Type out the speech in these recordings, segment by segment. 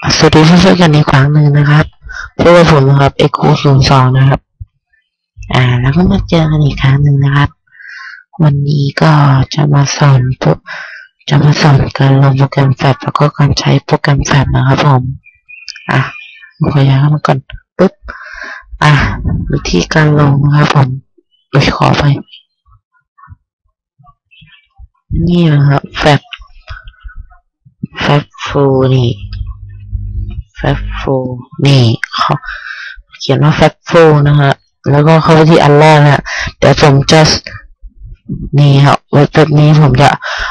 สวัสดีเพื่อนๆกันอีกครั้งหนึ่งนะครับพบกับผมนะครับเอ็กโคศูนสองนะครับ อ่า แล้วก็มาเจอกันอีกครั้งหนึ่งนะครับ วันนี้ก็จะมาสอนพวกจะมาสอนการลงโปรแกรมแฟลชแล้วก็การใช้โปรแกรมแฟลชนะครับผม อะขอย้ายเข้ามาก่อนปุ๊บ อะวิธีการลงนะครับผมโดยขอไป นี่นะครับแฟลชแฟลชฟูนี่ แฟบโฟนี่เขาเขียนว่าแฟบโฟนะฮะ แล้วก็เข้าไปที่อันแรกนะเดี๋ยวผมจะนี่ครับเว็บเว็บนี้ผมจะ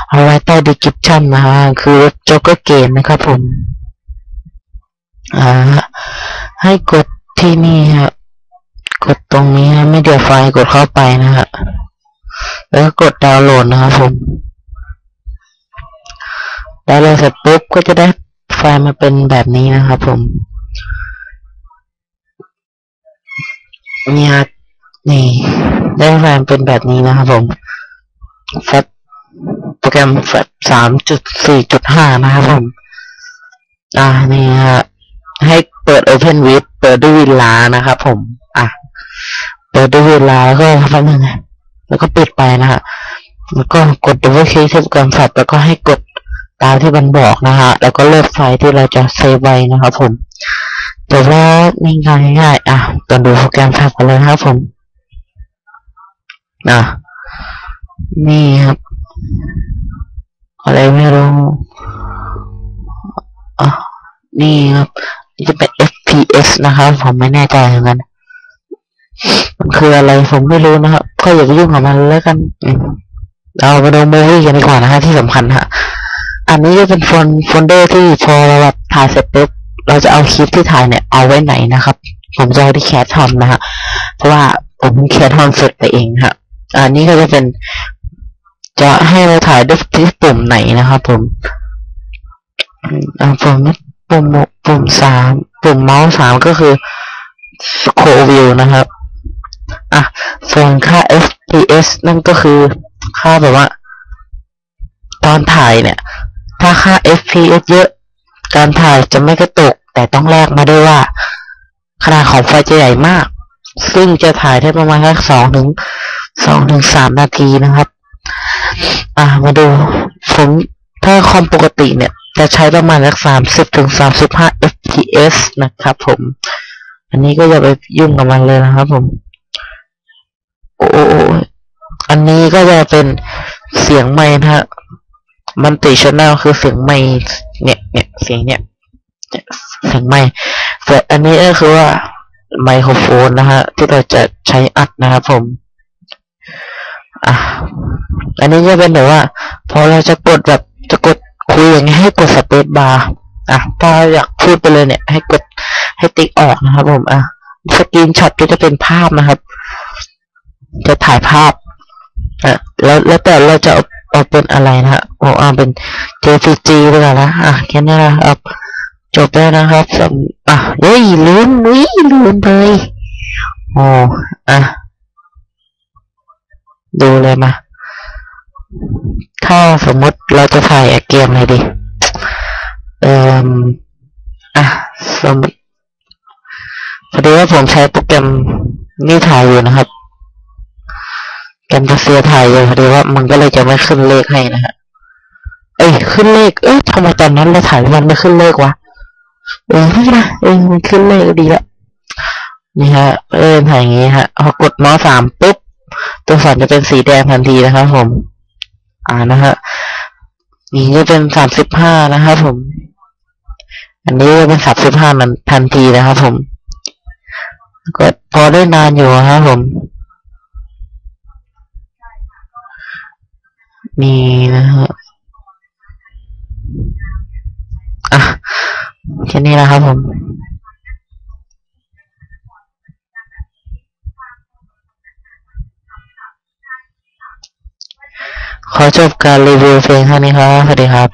เอาไว้ใต้ description นะฮะ คือเว็บจ็อกเกอร์เกมนะครับผม อ่า ให้กดที่นี่ฮะกดตรงนี้นะไม่เดียวไฟกดเข้าไปนะฮะ แล้วกดดาวน์โหลดนะครับผม ดาวน์โหลดเสร็จปุ๊บก็จะได้ ไฟล์มาเป็นแบบนี้นะครับผมเนี่ยนี่ ได้ไฟล์เป็นแบบนี้นะครับผมแฟลโปรแกรมแฟลสามจุดสี่จุดห้านะครับผม อ่านี่ฮะให้เปิด Open with เปิดด้วยเวลานะครับผม อะ เปิดด้วยเวลาแล้วก็แป๊บนึงแล้วก็ปิดไปนะฮะแล้วก็กด double click ที่โปรแกรมแฟลชแล้วก็ให้กด ตามที่มันบอกนะฮะ แล้วก็เลือกไฟล์ที่เราจะเซฟไว้นะครับผมแต่ว่าง่ายง่ายอะตอนดูโปรแกรมแฟลชกันเลยนะครับผมอะนี่ครับ อะไรไม่รู้อะนี่ครับจะเป็น FPS นะครับผมไม่แน่ใจเหมือนกันมันคืออะไรผมไม่รู้นะครับก็อย่าไปยุ่งกับมันแล้วกัน เราไปดูมูวี่กันดีกว่านะฮะที่สำคัญฮะ อันนี้จะเป็นโฟนโฟลเดอร์ที่พอเราแบบถ่ายเสร็จปุ๊บเราจะเอาคลิปที่ถ่ายเนี่ยเอาไว้ไหนนะครับ ผมจะเอาที่แคสทำนะฮะเพราะว่าผมแคสทำเสร็จไปเองฮะอันนี้ก็จะเป็น จะให้เราถ่ายด้วยที่ปุ่มไหนนะครับผมอืมอ่าปุ่มปุ่มปุ่มสามปุ่มเมาส์สามก็คือ scroll view นะครับอะส่วนค่า FPS นั่นก็คือค่าแบบว่า ตอนถ่ายเนี่ย ถ้าค่า FPS เยอะ การถ่ายจะไม่กระตุก แต่ต้องแลกมาด้วยว่า ขนาดของไฟจะใหญ่มาก ซึ่งจะถ่ายได้ประมาณแค่สองถึงสองถึงสามนาทีนะครับ อะมาดู ผมถ้าคอมปกติเนี่ย จะใช้ประมาณสักสามสิบถึงสามสิบห้า fps นะครับผม อันนี้ก็อย่าไปยุ่งกับมันเลยนะครับผม โอ้โอ้อันนี้ก็จะเป็นเสียงไม้นะฮะ มันติชแนลคือเสียงไม้เนี่ยเนี่ยเสียงเนี่ยเสียงไม้แต่อันนี้ก็คือว่าไมโครโฟนนะฮะที่เราจะใช้อัดนะครับผมอะอันนี้จะเป็นแบบว่า พอเราจะกดแบบจะกดคุยอย่างเงี้ยให้กดสเปซบาร์อะถ้าอยากพูดไปเลยเนี่ย ให้กดให้ติ๊กออกนะครับผมอะสกรีนช็อตก็จะเป็นภาพนะครับ จะถ่ายภาพอะแล้วแล้วแต่เราจะ เอาเอาเป็นอะไรนะฮะผมเอาเป็น JPG ไปก่อนนะอะแค่นี้นะครับจบแล้วนะครับสำอะเฮ้ยลืมวิลืมเลยโอ้อะดูเลยมา ถ้าสมมติเราจะถ่ายเกมอะไรดีเอ่ออะสมมติพอดีว่าผมใช้โปรแกรมนี่ถ่ายอยู่นะครับ แกมเซียถ่ายอยู่พอดีว่ามันก็เลยจะไม่ขึ้นเลขให้นะฮะ เอ้ยขึ้นเลข เอ้ยทำไมตอนนั้นเราถ่ายมันไม่ขึ้นเลขวะ เออไม่นไรเออมันขึ้นเลขก็ดีละ นี่ฮะ เออถ่ายอย่างงี้ฮะ พอกดมาสามปุ๊บ ตัวสันจะเป็นสีแดงทันทีนะครับผม อ่านะฮะ นี่จะเป็นสามสิบห้านะครับผม อันนี้จะเป็นสามสิบห้ามันทันทีนะครับผม ก็พอได้นานอยู่ครับผม มีนะฮะอะแค่นี้นะครับผมขอจบการรีวิวเพลงเท่านี้ครับ สวัสดีครับ